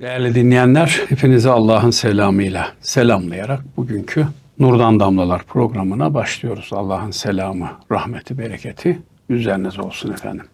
Değerli dinleyenler, hepinizi Allah'ın selamıyla selamlayarak bugünkü Nurdan Damlalar programına başlıyoruz. Allah'ın selamı, rahmeti, bereketi üzerinize olsun efendim.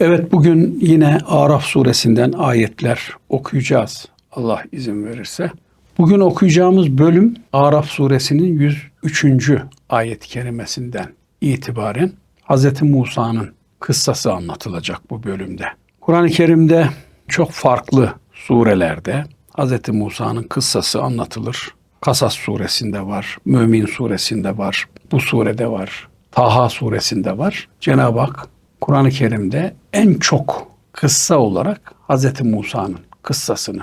Evet bugün yine Araf suresinden ayetler okuyacağız. Allah izin verirse. Bugün okuyacağımız bölüm Araf suresinin 103. ayet-i kerimesinden itibaren Hz. Musa'nın kıssası anlatılacak bu bölümde. Kur'an-ı Kerim'de çok farklı surelerde Hz. Musa'nın kıssası anlatılır. Kasas suresinde var, Mümin suresinde var, bu surede var, Taha suresinde var. Cenab-ı Hak Kur'an-ı Kerim'de en çok kıssa olarak Hz. Musa'nın kıssasını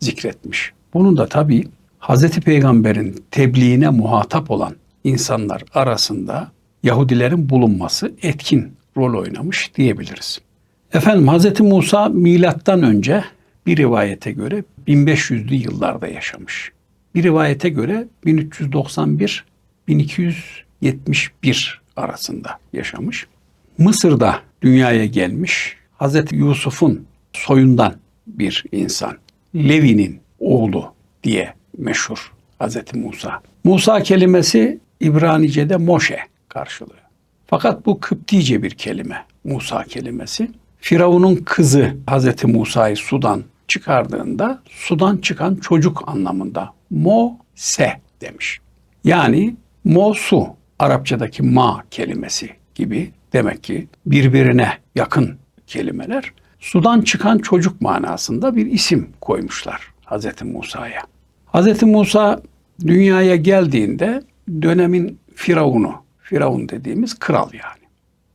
zikretmiş. Bunun da tabii Hz. Peygamber'in tebliğine muhatap olan insanlar arasında Yahudilerin bulunması etkin rol oynamış diyebiliriz. Efendim Hz. Musa milattan önce bir rivayete göre 1500'lü yıllarda yaşamış. Bir rivayete göre 1391-1271 arasında yaşamış. Mısır'da dünyaya gelmiş Hz. Yusuf'un soyundan bir insan. Levi'nin oğlu diye meşhur Hz. Musa. Musa kelimesi İbranice'de Moşe karşılığı. Fakat bu Kıptice bir kelime Musa kelimesi. Firavun'un kızı Hz. Musa'yı sudan çıkardığında sudan çıkan çocuk anlamında Mo-se demiş. Yani Mo-su Arapçadaki ma kelimesi gibi demek ki birbirine yakın kelimeler. Sudan çıkan çocuk manasında bir isim koymuşlar Hz. Musa'ya. Hz. Musa dünyaya geldiğinde dönemin Firavun'u, Firavun dediğimiz kral yani.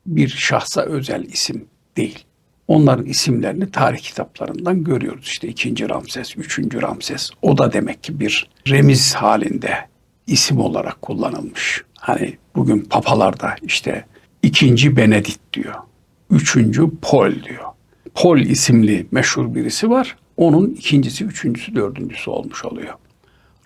Bir şahsa özel isim değil. Onların isimlerini tarih kitaplarından görüyoruz. İşte 2. Ramses, 3. Ramses. O da demek ki bir remiz halinde isim olarak kullanılmış. Hani bugün papalarda işte ikinci Benedikt diyor. Üçüncü Pol diyor. Pol isimli meşhur birisi var. Onun ikincisi, üçüncüsü, dördüncüsü olmuş oluyor.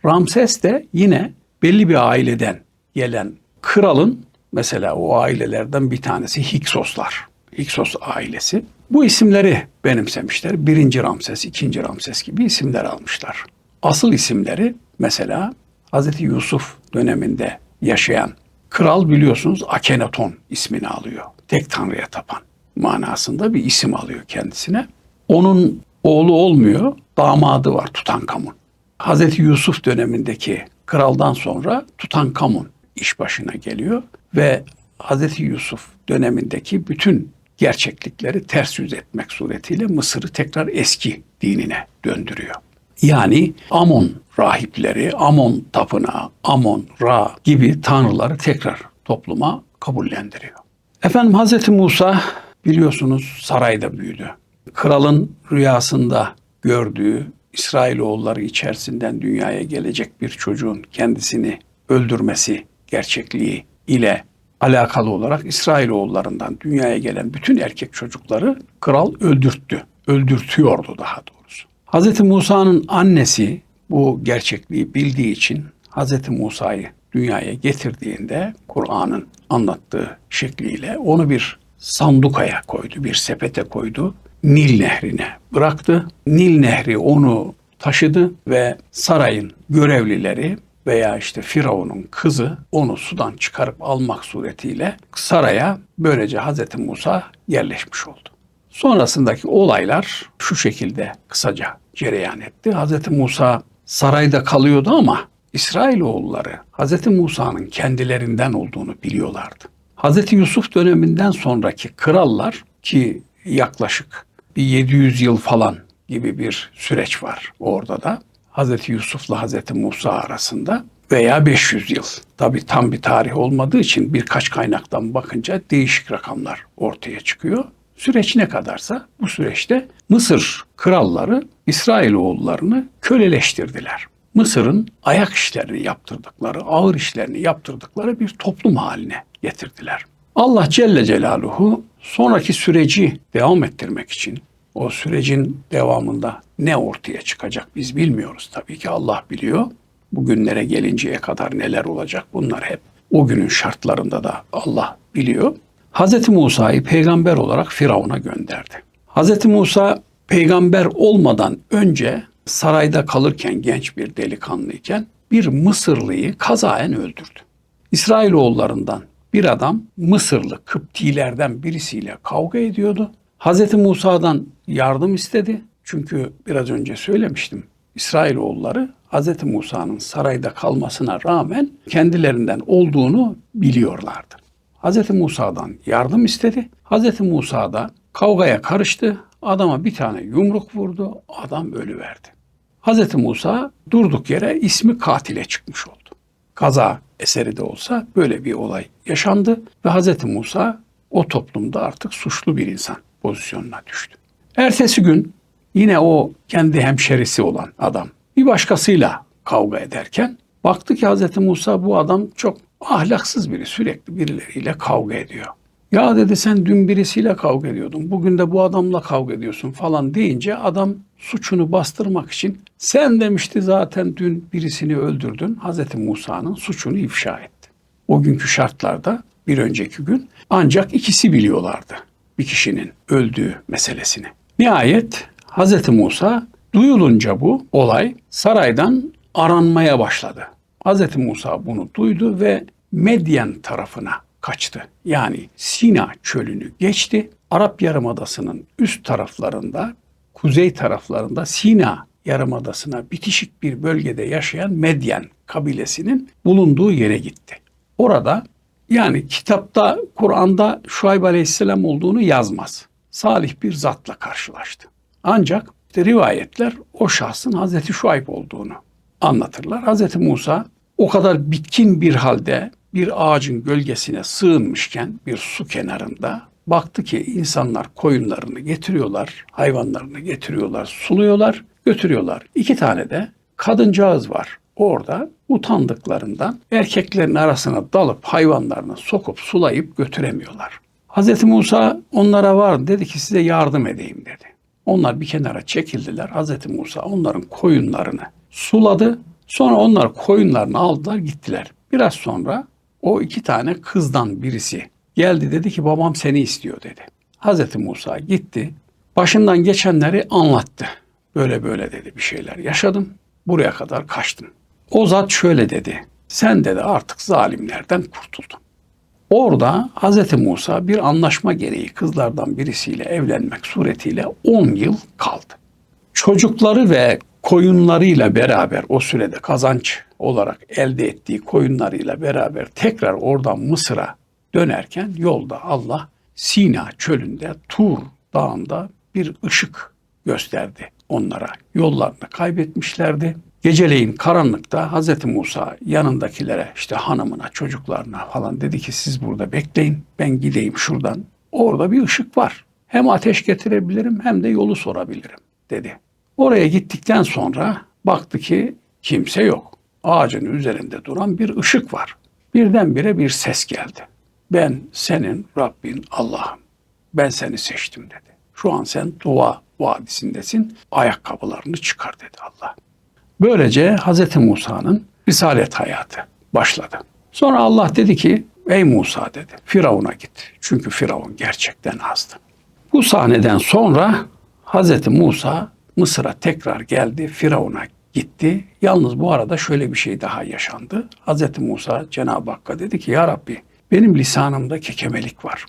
Ramses de yine belli bir aileden gelen kralın mesela o ailelerden bir tanesi Hiksoslar. Hiksos ailesi. Bu isimleri benimsemişler. Birinci Ramses, ikinci Ramses gibi isimler almışlar. Asıl isimleri mesela Hz. Yusuf döneminde yaşayan kral biliyorsunuz Akenaton ismini alıyor. Tek tanrıya tapan manasında bir isim alıyor kendisine. Onun oğlu olmuyor, damadı var Tutankamun. Hz. Yusuf dönemindeki kraldan sonra Tutankamun iş başına geliyor ve Hz. Yusuf dönemindeki bütün gerçeklikleri ters yüz etmek suretiyle Mısır'ı tekrar eski dinine döndürüyor. Yani Amon rahipleri, Amon tapınağı, Amon, Ra gibi tanrıları tekrar topluma kabullendiriyor. Efendim Hz. Musa biliyorsunuz sarayda büyüdü. Kralın rüyasında gördüğü İsrailoğulları içerisinden dünyaya gelecek bir çocuğun kendisini öldürmesi gerçekliği ile alakalı olarak İsrailoğullarından dünyaya gelen bütün erkek çocukları kral öldürttü. Öldürtüyordu daha doğrusu. Hz. Musa'nın annesi bu gerçekliği bildiği için Hz. Musa'yı dünyaya getirdiğinde Kur'an'ın anlattığı şekliyle onu bir sandukaya koydu, bir sepete koydu. Nil nehrine bıraktı. Nil nehri onu taşıdı ve sarayın görevlileri veya işte Firavun'un kızı onu sudan çıkarıp almak suretiyle saraya böylece Hz. Musa yerleşmiş oldu. Sonrasındaki olaylar şu şekilde kısaca cereyan etti. Hz. Musa sarayda kalıyordu ama İsrailoğulları Hz. Musa'nın kendilerinden olduğunu biliyorlardı. Hz. Yusuf döneminden sonraki krallar ki yaklaşık bir 700 yıl falan gibi bir süreç var orada da. Hz. Yusuf'la Hz. Musa arasında veya 500 yıl. Tabi tam bir tarih olmadığı için birkaç kaynaktan bakınca değişik rakamlar ortaya çıkıyor. Süreç ne kadarsa bu süreçte Mısır kralları İsrailoğullarını köleleştirdiler. Mısır'ın ayak işlerini yaptırdıkları, ağır işlerini yaptırdıkları bir toplum haline getirdiler. Allah Celle Celaluhu sonraki süreci devam ettirmek için o sürecin devamında ne ortaya çıkacak biz bilmiyoruz. Tabii ki Allah biliyor. Bugünlere gelinceye kadar neler olacak bunlar hep o günün şartlarında da Allah biliyor. Hz. Musa'yı peygamber olarak Firavun'a gönderdi. Hz. Musa peygamber olmadan önce sarayda kalırken genç bir delikanlıyken bir Mısırlıyı kazaen öldürdü. İsrailoğullarından bir adam Mısırlı Kıptilerden birisiyle kavga ediyordu. Hz. Musa'dan yardım istedi. Çünkü biraz önce söylemiştim. İsrailoğulları Hz. Musa'nın sarayda kalmasına rağmen kendilerinden olduğunu biliyorlardı. Hz. Musa'dan yardım istedi. Hz. Musa da kavgaya karıştı. Adama bir tane yumruk vurdu. Adam ölüverdi. Hz. Musa durduk yere ismi katile çıkmış oldu. Kaza eseri de olsa böyle bir olay yaşandı ve Hz. Musa o toplumda artık suçlu bir insan pozisyonuna düştü. Ertesi gün yine o kendi hemşerisi olan adam bir başkasıyla kavga ederken baktı ki Hz. Musa bu adam çok ahlaksız biri sürekli birileriyle kavga ediyor. Ya dedi sen dün birisiyle kavga ediyordun. Bugün de bu adamla kavga ediyorsun falan deyince adam suçunu bastırmak için sen demişti zaten dün birisini öldürdün. Hz. Musa'nın suçunu ifşa etti. O günkü şartlarda bir önceki gün ancak ikisi biliyorlardı bir kişinin öldüğü meselesini. Nihayet Hz. Musa duyulunca bu olay saraydan aranmaya başladı. Hz. Musa bunu duydu ve Medyen tarafına kaçtı. Yani Sina çölünü geçti. Arap Yarımadası'nın üst taraflarında, kuzey taraflarında Sina Yarımadası'na bitişik bir bölgede yaşayan Medyen kabilesinin bulunduğu yere gitti. Orada yani kitapta, Kur'an'da Şuayb Aleyhisselam olduğunu yazmaz. Salih bir zatla karşılaştı. Ancak işte rivayetler o şahsın Hazreti Şuayb olduğunu anlatırlar. Hazreti Musa o kadar bitkin bir halde bir ağacın gölgesine sığınmışken bir su kenarında baktı ki insanlar koyunlarını getiriyorlar, hayvanlarını getiriyorlar, suluyorlar, götürüyorlar. İki tane de kadıncağız var. Orada utandıklarından erkeklerin arasına dalıp hayvanlarını sokup sulayıp götüremiyorlar. Hz. Musa onlara var dedi ki size yardım edeyim dedi. Onlar bir kenara çekildiler. Hz. Musa onların koyunlarını suladı. Sonra onlar koyunlarını aldılar gittiler. Biraz sonra o iki tane kızdan birisi geldi dedi ki babam seni istiyor dedi. Hz. Musa gitti. Başından geçenleri anlattı. Böyle böyle dedi bir şeyler yaşadım. Buraya kadar kaçtım. O zat şöyle dedi. Sen dedi artık zalimlerden kurtuldun. Orada Hz. Musa bir anlaşma gereği kızlardan birisiyle evlenmek suretiyle 10 yıl kaldı. Çocukları ve koyunlarıyla beraber o sürede kazanç olarak elde ettiği koyunlarıyla beraber tekrar oradan Mısır'a dönerken yolda Allah Sina çölünde Tur dağında bir ışık gösterdi onlara. Yollarını kaybetmişlerdi. Geceleyin karanlıkta Hz. Musa yanındakilere işte hanımına çocuklarına falan dedi ki siz burada bekleyin ben gideyim şuradan. Orada bir ışık var. Hem ateş getirebilirim hem de yolu sorabilirim dedi. Oraya gittikten sonra baktı ki kimse yok. Ağacın üzerinde duran bir ışık var. Birdenbire bir ses geldi. Ben senin Rabbin Allah'ım. Ben seni seçtim dedi. Şu an sen dua vadisindesin. Ayakkabılarını çıkar dedi Allah. Böylece Hz. Musa'nın risalet hayatı başladı. Sonra Allah dedi ki ey Musa dedi Firavun'a git. Çünkü Firavun gerçekten azdı. Bu sahneden sonra Hz. Musa Mısır'a tekrar geldi. Firavun'a gitti. Yalnız bu arada şöyle bir şey daha yaşandı. Hz. Musa Cenab-ı Hakk'a dedi ki Ya Rabbi benim lisanımda kekemelik var.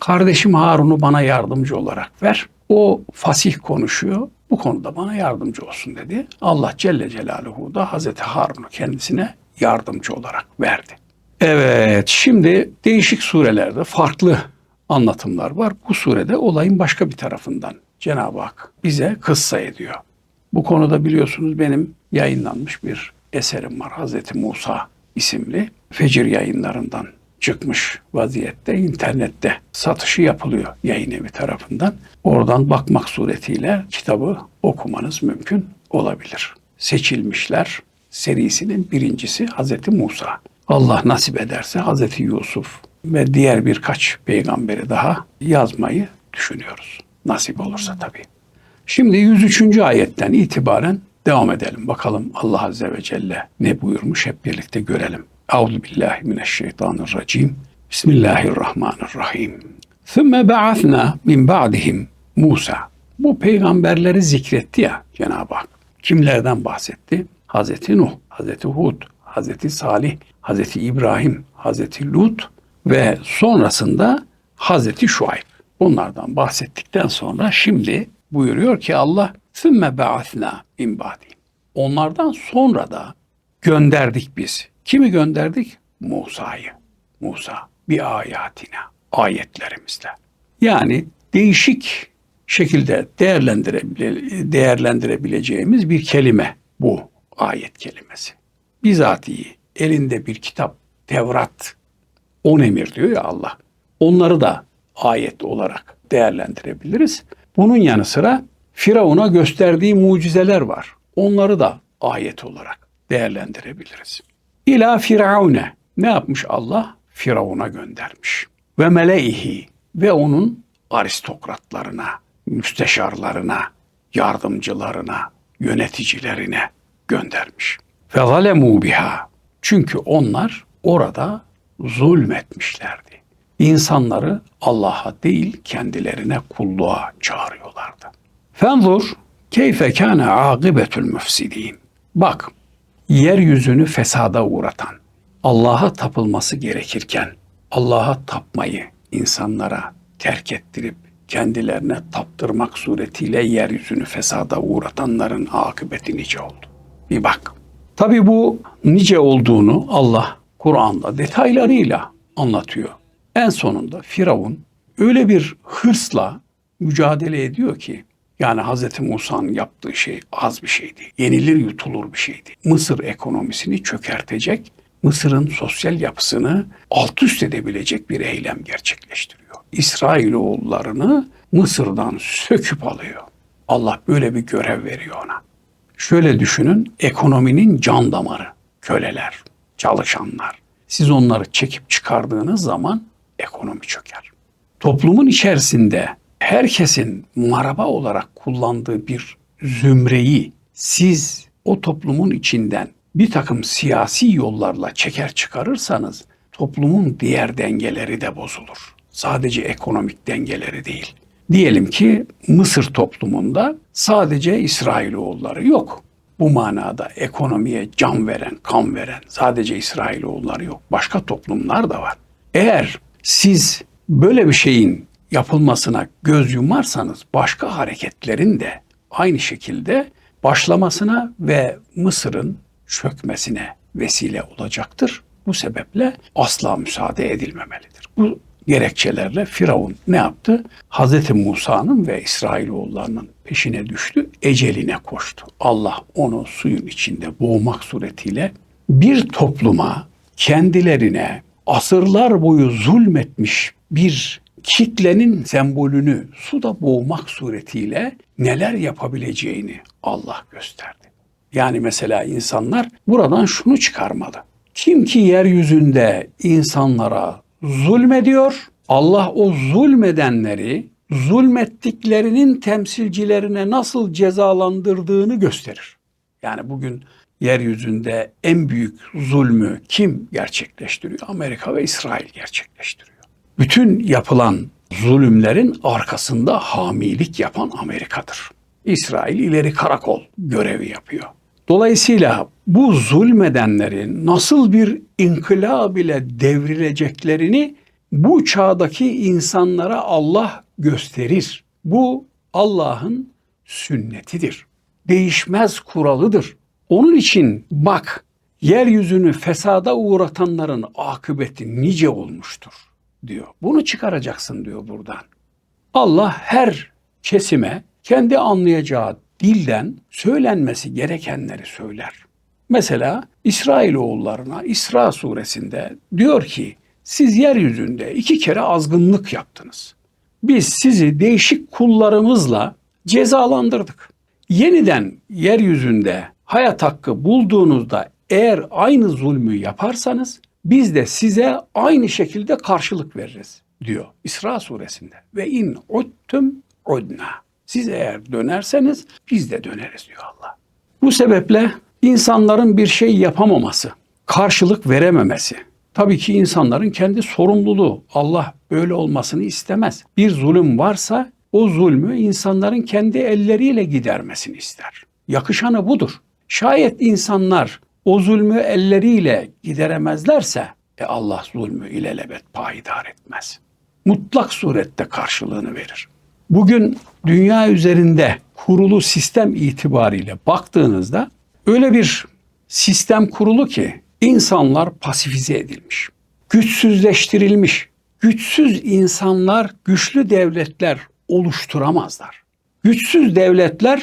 Kardeşim Harun'u bana yardımcı olarak ver. O fasih konuşuyor. Bu konuda bana yardımcı olsun dedi. Allah Celle Celaluhu da Hazreti Harun'u kendisine yardımcı olarak verdi. Evet şimdi değişik surelerde farklı anlatımlar var. Bu surede olayın başka bir tarafından Cenab-ı Hak bize kıssa ediyor. Bu konuda biliyorsunuz benim yayınlanmış bir eserim var. Hazreti Musa isimli Fecir yayınlarından çıkmış vaziyette internette satışı yapılıyor yayın evi tarafından. Oradan bakmak suretiyle kitabı okumanız mümkün olabilir. Seçilmişler serisinin birincisi Hazreti Musa. Allah nasip ederse Hazreti Yusuf ve diğer birkaç peygamberi daha yazmayı düşünüyoruz. Nasip olursa tabii. Şimdi 103. ayetten itibaren devam edelim. Bakalım Allah Azze ve Celle ne buyurmuş hep birlikte görelim. Euzu billahi mineşşeytanirracim. Bismillahirrahmanirrahim. Sümme ba'athna min ba'dihim Musa. Bu peygamberleri zikretti ya Cenab-ı Hak. Kimlerden bahsetti? Hazreti Nuh, Hazreti Hud, Hazreti Salih, Hazreti İbrahim, Hazreti Lut ve sonrasında Hazreti Şuayb. Bunlardan bahsettikten sonra şimdi buyuruyor ki Allah Sümme ba'athna min ba'dihim. Onlardan sonra da gönderdik biz Kimi gönderdik? Musa'yı. Musa bir ayatina, ayetlerimizle. Yani değişik şekilde değerlendirebile, değerlendirebileceğimiz bir kelime bu ayet kelimesi. Bizatihi elinde bir kitap, Tevrat, on emir diyor ya Allah. Onları da ayet olarak değerlendirebiliriz. Bunun yanı sıra Firavun'a gösterdiği mucizeler var. Onları da ayet olarak değerlendirebiliriz. İla Firavune ne yapmış Allah? Firavun'a göndermiş. Ve meleihi ve onun aristokratlarına, müsteşarlarına, yardımcılarına, yöneticilerine göndermiş. Ve zalemu biha. Çünkü onlar orada zulmetmişlerdi. İnsanları Allah'a değil kendilerine kulluğa çağırıyorlardı. Fenzur keyfe kâne âgıbetül müfsidîn. Bak, yeryüzünü fesada uğratan, Allah'a tapılması gerekirken Allah'a tapmayı insanlara terk ettirip kendilerine taptırmak suretiyle yeryüzünü fesada uğratanların akıbeti nice oldu. Bir bak. Tabi bu nice olduğunu Allah Kur'an'da detaylarıyla anlatıyor. En sonunda Firavun öyle bir hırsla mücadele ediyor ki yani Hz. Musa'nın yaptığı şey az bir şeydi. Yenilir yutulur bir şeydi. Mısır ekonomisini çökertecek, Mısır'ın sosyal yapısını alt üst edebilecek bir eylem gerçekleştiriyor. İsrailoğullarını Mısır'dan söküp alıyor. Allah böyle bir görev veriyor ona. Şöyle düşünün, ekonominin can damarı, köleler, çalışanlar. Siz onları çekip çıkardığınız zaman ekonomi çöker. Toplumun içerisinde herkesin maraba olarak kullandığı bir zümreyi siz o toplumun içinden bir takım siyasi yollarla çeker çıkarırsanız toplumun diğer dengeleri de bozulur. Sadece ekonomik dengeleri değil. Diyelim ki Mısır toplumunda sadece İsrailoğulları yok. Bu manada ekonomiye can veren, kan veren sadece İsrailoğulları yok. Başka toplumlar da var. Eğer siz böyle bir şeyin yapılmasına göz yumarsanız başka hareketlerin de aynı şekilde başlamasına ve Mısır'ın çökmesine vesile olacaktır. Bu sebeple asla müsaade edilmemelidir. Bu gerekçelerle Firavun ne yaptı? Hz. Musa'nın ve İsrailoğullarının peşine düştü, eceline koştu. Allah onu suyun içinde boğmak suretiyle bir topluma kendilerine asırlar boyu zulmetmiş bir kitlenin sembolünü suda boğmak suretiyle neler yapabileceğini Allah gösterdi. Yani mesela insanlar buradan şunu çıkarmalı. Kim ki yeryüzünde insanlara zulmediyor, Allah o zulmedenleri zulmettiklerinin temsilcilerine nasıl cezalandırdığını gösterir. Yani bugün yeryüzünde en büyük zulmü kim gerçekleştiriyor? Amerika ve İsrail gerçekleştiriyor. Bütün yapılan zulümlerin arkasında hamilik yapan Amerika'dır. İsrail ileri karakol görevi yapıyor. Dolayısıyla bu zulmedenlerin nasıl bir inkılab ile devrileceklerini bu çağdaki insanlara Allah gösterir. Bu Allah'ın sünnetidir. Değişmez kuralıdır. Onun için bak yeryüzünü fesada uğratanların akıbeti nice olmuştur diyor. Bunu çıkaracaksın diyor buradan. Allah her kesime kendi anlayacağı dilden söylenmesi gerekenleri söyler. Mesela İsrailoğullarına İsra suresinde diyor ki siz yeryüzünde iki kere azgınlık yaptınız. Biz sizi değişik kullarımızla cezalandırdık. Yeniden yeryüzünde hayat hakkı bulduğunuzda eğer aynı zulmü yaparsanız biz de size aynı şekilde karşılık veririz diyor İsra suresinde. Ve in uttum udna. Siz eğer dönerseniz biz de döneriz diyor Allah. Bu sebeple insanların bir şey yapamaması, karşılık verememesi, tabii ki insanların kendi sorumluluğu. Allah böyle olmasını istemez. Bir zulüm varsa o zulmü insanların kendi elleriyle gidermesini ister. Yakışanı budur. Şayet insanlar o zulmü elleriyle gideremezlerse e Allah zulmü ilelebet payidar etmez. Mutlak surette karşılığını verir. Bugün dünya üzerinde kurulu sistem itibariyle baktığınızda öyle bir sistem kurulu ki insanlar pasifize edilmiş, güçsüzleştirilmiş. Güçsüz insanlar güçlü devletler oluşturamazlar. Güçsüz devletler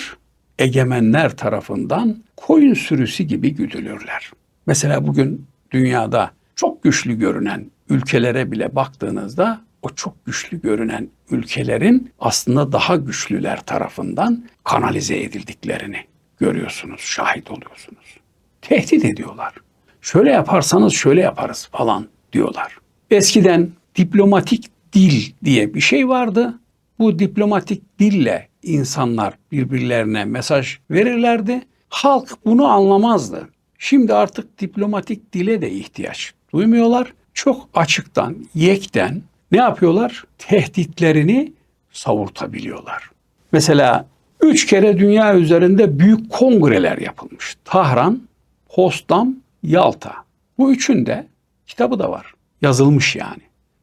egemenler tarafından koyun sürüsü gibi güdülürler. Mesela bugün dünyada çok güçlü görünen ülkelere bile baktığınızda o çok güçlü görünen ülkelerin aslında daha güçlüler tarafından kanalize edildiklerini görüyorsunuz, şahit oluyorsunuz. Tehdit ediyorlar. Şöyle yaparsanız şöyle yaparız falan diyorlar. Eskiden diplomatik dil diye bir şey vardı. Bu diplomatik dille insanlar birbirlerine mesaj verirlerdi. Halk bunu anlamazdı. Şimdi artık diplomatik dile de ihtiyaç duymuyorlar. Çok açıktan, yekten ne yapıyorlar? Tehditlerini savurtabiliyorlar. Mesela üç kere dünya üzerinde büyük kongreler yapılmış. Tahran, Postam, Yalta. Bu üçünde kitabı da var. Yazılmış yani.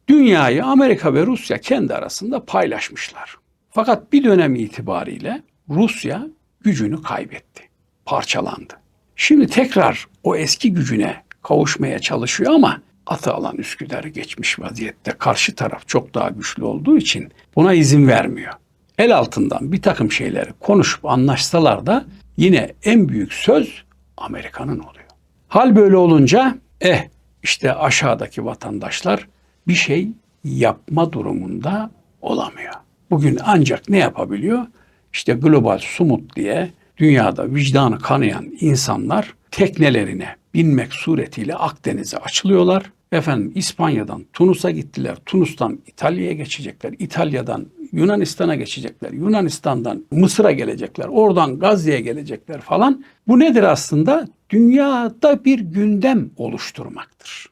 Dünyayı Amerika ve Rusya kendi arasında paylaşmışlar. Fakat bir dönem itibariyle Rusya gücünü kaybetti. Parçalandı. Şimdi tekrar o eski gücüne kavuşmaya çalışıyor ama atı alan Üsküdar'ı geçmiş vaziyette. Karşı taraf çok daha güçlü olduğu için buna izin vermiyor. El altından bir takım şeyleri konuşup anlaşsalar da yine en büyük söz Amerika'nın oluyor. Hal böyle olunca eh işte aşağıdaki vatandaşlar bir şey yapma durumunda olamıyor. Bugün ancak ne yapabiliyor? İşte global sumut diye dünyada vicdanı kanayan insanlar teknelerine binmek suretiyle Akdeniz'e açılıyorlar. Efendim İspanya'dan Tunus'a gittiler. Tunus'tan İtalya'ya geçecekler. İtalya'dan Yunanistan'a geçecekler. Yunanistan'dan Mısır'a gelecekler. Oradan Gazze'ye gelecekler falan. Bu nedir aslında? Dünyada bir gündem oluşturmaktır.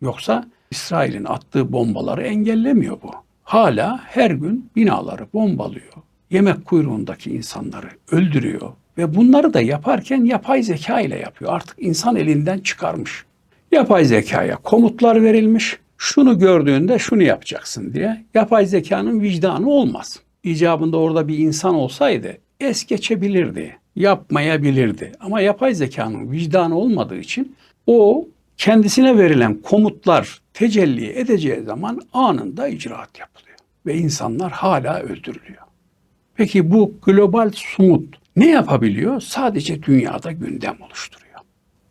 Yoksa İsrail'in attığı bombaları engellemiyor bu. Hala her gün binaları bombalıyor. Yemek kuyruğundaki insanları öldürüyor ve bunları da yaparken yapay zeka ile yapıyor. Artık insan elinden çıkarmış. Yapay zekaya komutlar verilmiş. Şunu gördüğünde şunu yapacaksın diye. Yapay zekanın vicdanı olmaz. İcabında orada bir insan olsaydı es geçebilirdi, yapmayabilirdi. Ama yapay zekanın vicdanı olmadığı için o kendisine verilen komutlar tecelli edeceği zaman anında icraat yapılıyor ve insanlar hala öldürülüyor. Peki bu global sumut ne yapabiliyor? Sadece dünyada gündem oluşturuyor.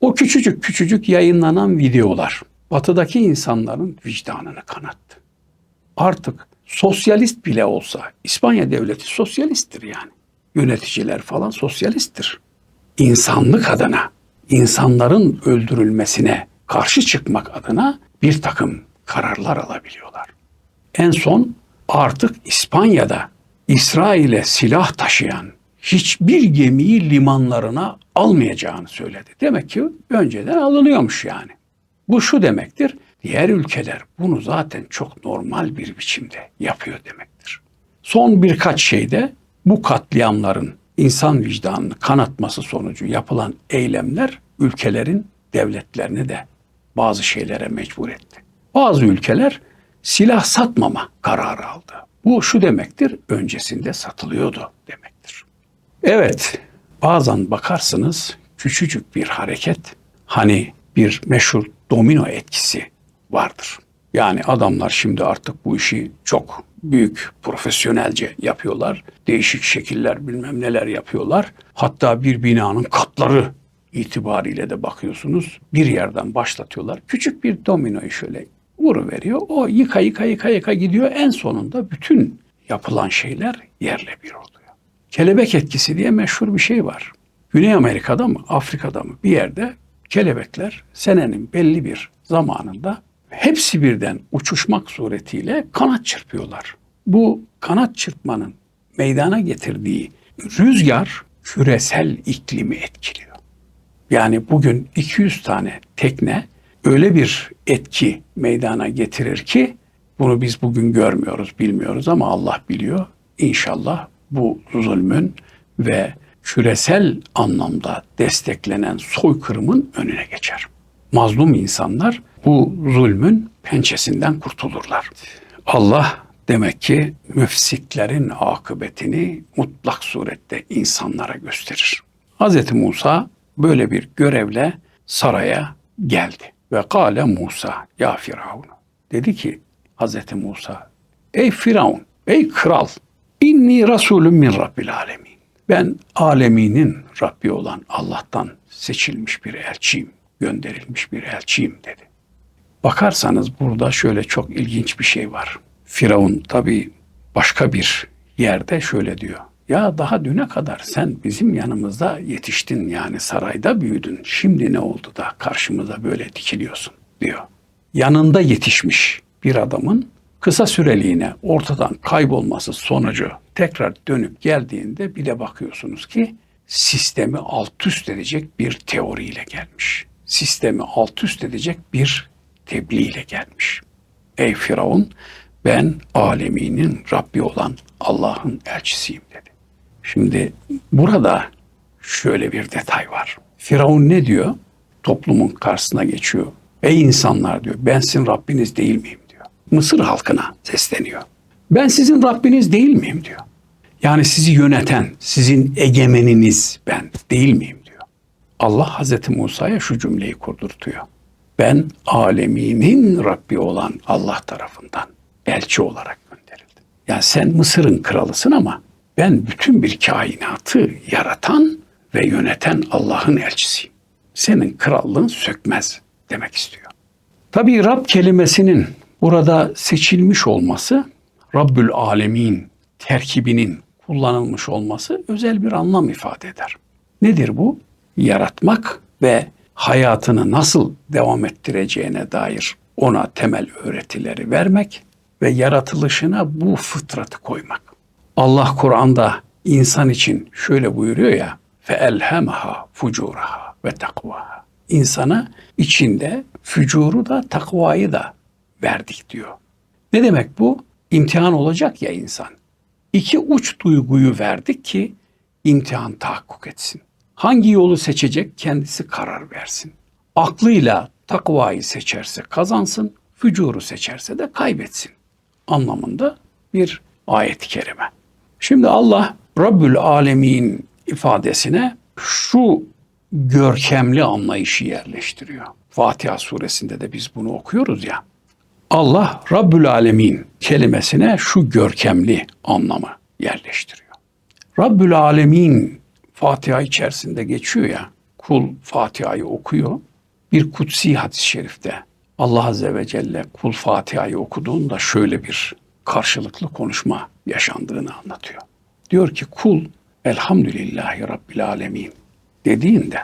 O küçücük küçücük yayınlanan videolar batıdaki insanların vicdanını kanattı. Artık sosyalist bile olsa İspanya devleti sosyalisttir yani. Yöneticiler falan sosyalisttir. İnsanlık adına, insanların öldürülmesine karşı çıkmak adına bir takım kararlar alabiliyorlar. En son artık İspanya'da İsrail'e silah taşıyan hiçbir gemiyi limanlarına almayacağını söyledi. Demek ki önceden alınıyormuş yani. Bu şu demektir. Diğer ülkeler bunu zaten çok normal bir biçimde yapıyor demektir. Son birkaç şeyde bu katliamların insan vicdanını kanatması sonucu yapılan eylemler ülkelerin devletlerini de bazı şeylere mecbur etti. Bazı ülkeler silah satmama kararı aldı. Bu şu demektir, öncesinde satılıyordu demektir. Evet, bazen bakarsınız küçücük bir hareket hani bir meşhur domino etkisi vardır. Yani adamlar şimdi artık bu işi çok büyük profesyonelce yapıyorlar. Değişik şekiller bilmem neler yapıyorlar. Hatta bir binanın katları itibariyle de bakıyorsunuz bir yerden başlatıyorlar. Küçük bir dominoyu şöyle vuru veriyor. O yıka yıka yıka yıka gidiyor. En sonunda bütün yapılan şeyler yerle bir oluyor. Kelebek etkisi diye meşhur bir şey var. Güney Amerika'da mı, Afrika'da mı bir yerde kelebekler senenin belli bir zamanında hepsi birden uçuşmak suretiyle kanat çırpıyorlar. Bu kanat çırpmanın meydana getirdiği rüzgar küresel iklimi etkiliyor. Yani bugün 200 tane tekne öyle bir etki meydana getirir ki bunu biz bugün görmüyoruz, bilmiyoruz ama Allah biliyor. İnşallah bu zulmün ve küresel anlamda desteklenen soykırımın önüne geçer. Mazlum insanlar bu zulmün pençesinden kurtulurlar. Allah demek ki müfsiklerin akıbetini mutlak surette insanlara gösterir. Hz. Musa böyle bir görevle saraya geldi. Ve kâle Musa ya Firavun. Dedi ki Hz. Musa ey Firavun, ey kral inni rasulüm min rabbil alemin. Ben aleminin Rabbi olan Allah'tan seçilmiş bir elçiyim, gönderilmiş bir elçiyim dedi. Bakarsanız burada şöyle çok ilginç bir şey var. Firavun tabi başka bir yerde şöyle diyor. Ya daha düne kadar sen bizim yanımızda yetiştin yani sarayda büyüdün. Şimdi ne oldu da karşımıza böyle dikiliyorsun diyor. Yanında yetişmiş bir adamın kısa süreliğine ortadan kaybolması sonucu tekrar dönüp geldiğinde bir de bakıyorsunuz ki sistemi alt üst edecek bir teoriyle gelmiş. Sistemi alt üst edecek bir tebliğ gelmiş. Ey Firavun ben aleminin Rabbi olan Allah'ın elçisiyim dedi. Şimdi burada şöyle bir detay var. Firavun ne diyor? Toplumun karşısına geçiyor. Ey insanlar diyor ben sizin Rabbiniz değil miyim diyor. Mısır halkına sesleniyor. Ben sizin Rabbiniz değil miyim diyor. Yani sizi yöneten, sizin egemeniniz ben değil miyim diyor. Allah Hazreti Musa'ya şu cümleyi kurdurtuyor. Ben aleminin Rabbi olan Allah tarafından elçi olarak gönderildim. Yani sen Mısır'ın kralısın ama ben bütün bir kainatı yaratan ve yöneten Allah'ın elçisiyim. Senin krallığın sökmez demek istiyor. Tabii Rab kelimesinin burada seçilmiş olması Rabbül Alemin terkibinin kullanılmış olması özel bir anlam ifade eder. Nedir bu? Yaratmak ve hayatını nasıl devam ettireceğine dair ona temel öğretileri vermek ve yaratılışına bu fıtratı koymak. Allah Kur'an'da insan için şöyle buyuruyor ya elhemaha fucuraha ve takvaha. İnsana içinde fücuru da takvayı da verdik diyor. Ne demek bu? İmtihan olacak ya insan. İki uç duyguyu verdik ki imtihan tahakkuk etsin. Hangi yolu seçecek kendisi karar versin. Aklıyla takvayı seçerse kazansın, fücuru seçerse de kaybetsin anlamında bir ayet-i kerime. Şimdi Allah Rabbül Alemin ifadesine şu görkemli anlayışı yerleştiriyor. Fatiha suresinde de biz bunu okuyoruz ya. Allah Rabbül Alemin kelimesine şu görkemli anlamı yerleştiriyor. Rabbül Alemin Fatiha içerisinde geçiyor ya. Kul Fatiha'yı okuyor. Bir kutsi hadis-i şerifte Allah Azze ve Celle kul Fatiha'yı okuduğunda şöyle bir karşılıklı konuşma yaşandığını anlatıyor. Diyor ki kul Elhamdülillahi Rabbil Alemin dediğinde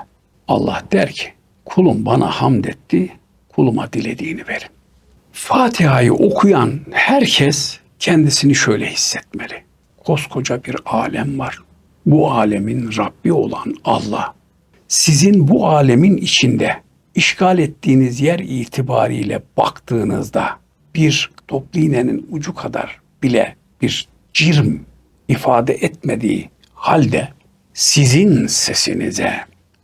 Allah der ki kulum bana hamd etti, kuluma dilediğini verin. Fatiha'yı okuyan herkes kendisini şöyle hissetmeli. Koskoca bir alem var. Bu alemin Rabbi olan Allah. Sizin bu alemin içinde işgal ettiğiniz yer itibariyle baktığınızda bir toplu iğnenin ucu kadar bile bir cirm ifade etmediği halde sizin sesinize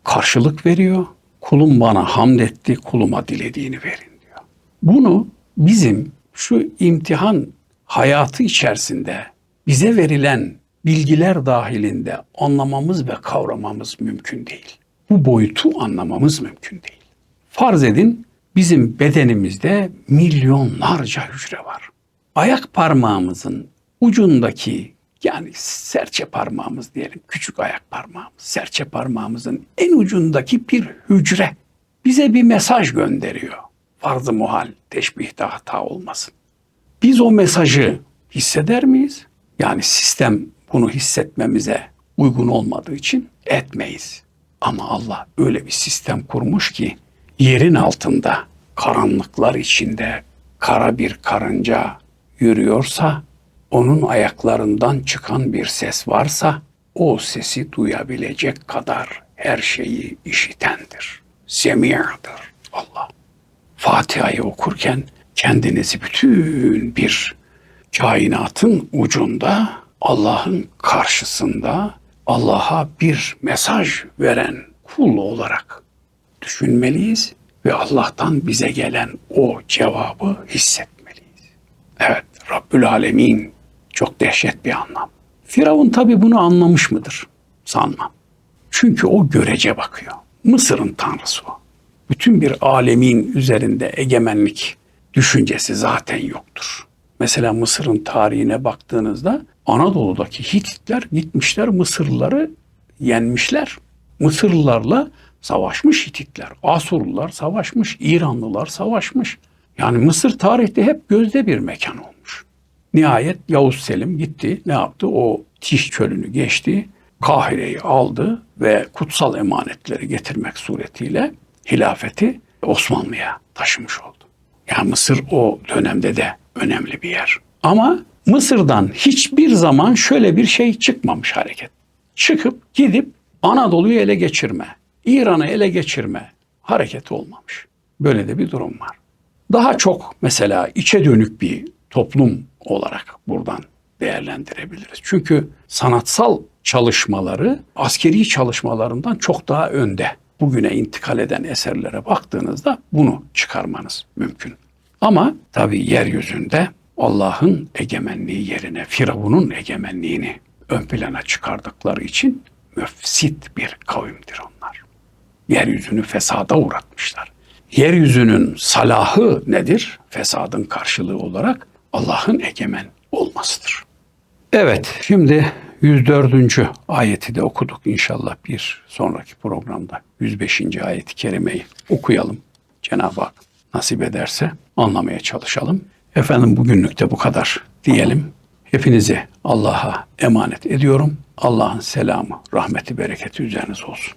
karşılık veriyor. Kulum bana hamd etti, kuluma dilediğini verin diyor. Bunu bizim şu imtihan hayatı içerisinde bize verilen bilgiler dahilinde anlamamız ve kavramamız mümkün değil. Bu boyutu anlamamız mümkün değil. Farz edin bizim bedenimizde milyonlarca hücre var. Ayak parmağımızın ucundaki yani serçe parmağımız diyelim, küçük ayak parmağımız, serçe parmağımızın en ucundaki bir hücre bize bir mesaj gönderiyor. Farz-ı muhal, teşbihte hata olmasın. Biz o mesajı hisseder miyiz? Yani sistem bunu hissetmemize uygun olmadığı için etmeyiz. Ama Allah öyle bir sistem kurmuş ki yerin altında, karanlıklar içinde kara bir karınca yürüyorsa, onun ayaklarından çıkan bir ses varsa, o sesi duyabilecek kadar her şeyi işitendir. Semi'dir Allah. Fatiha'yı okurken kendinizi bütün bir kainatın ucunda Allah'ın karşısında Allah'a bir mesaj veren kul olarak düşünmeliyiz ve Allah'tan bize gelen o cevabı hissetmeliyiz. Evet, Rabbül Alemin çok dehşet bir anlam. Firavun tabi bunu anlamış mıdır? Sanmam. Çünkü o görece bakıyor. Mısır'ın tanrısı o. Bütün bir alemin üzerinde egemenlik düşüncesi zaten yoktur. Mesela Mısır'ın tarihine baktığınızda Anadolu'daki Hititler gitmişler Mısırlıları yenmişler. Mısırlılarla savaşmış Hititler. Asurlular savaşmış, İranlılar savaşmış. Yani Mısır tarihte hep gözde bir mekan olmuş. Nihayet Yavuz Selim gitti. Ne yaptı? O Tiş çölünü geçti. Kahire'yi aldı ve kutsal emanetleri getirmek suretiyle hilafeti Osmanlı'ya taşımış oldu. Yani Mısır o dönemde de önemli bir yer. Ama Mısır'dan hiçbir zaman şöyle bir şey çıkmamış hareket. Çıkıp gidip Anadolu'yu ele geçirme, İran'ı ele geçirme hareketi olmamış. Böyle de bir durum var. Daha çok mesela içe dönük bir toplum olarak buradan değerlendirebiliriz. Çünkü sanatsal çalışmaları askeri çalışmalarından çok daha önde. Bugüne intikal eden eserlere baktığınızda bunu çıkarmanız mümkün. Ama tabii yeryüzünde Allah'ın egemenliği yerine Firavun'un egemenliğini ön plana çıkardıkları için müfsit bir kavimdir onlar. Yeryüzünü fesada uğratmışlar. Yeryüzünün salahı nedir? Fesadın karşılığı olarak Allah'ın egemen olmasıdır. Evet, şimdi 104. ayeti de okuduk inşallah bir sonraki programda 105. ayeti kerimeyi okuyalım. Cenab-ı Hak nasip ederse anlamaya çalışalım. Efendim bugünlük de bu kadar diyelim. Hepinizi Allah'a emanet ediyorum. Allah'ın selamı, rahmeti, bereketi üzerinize olsun.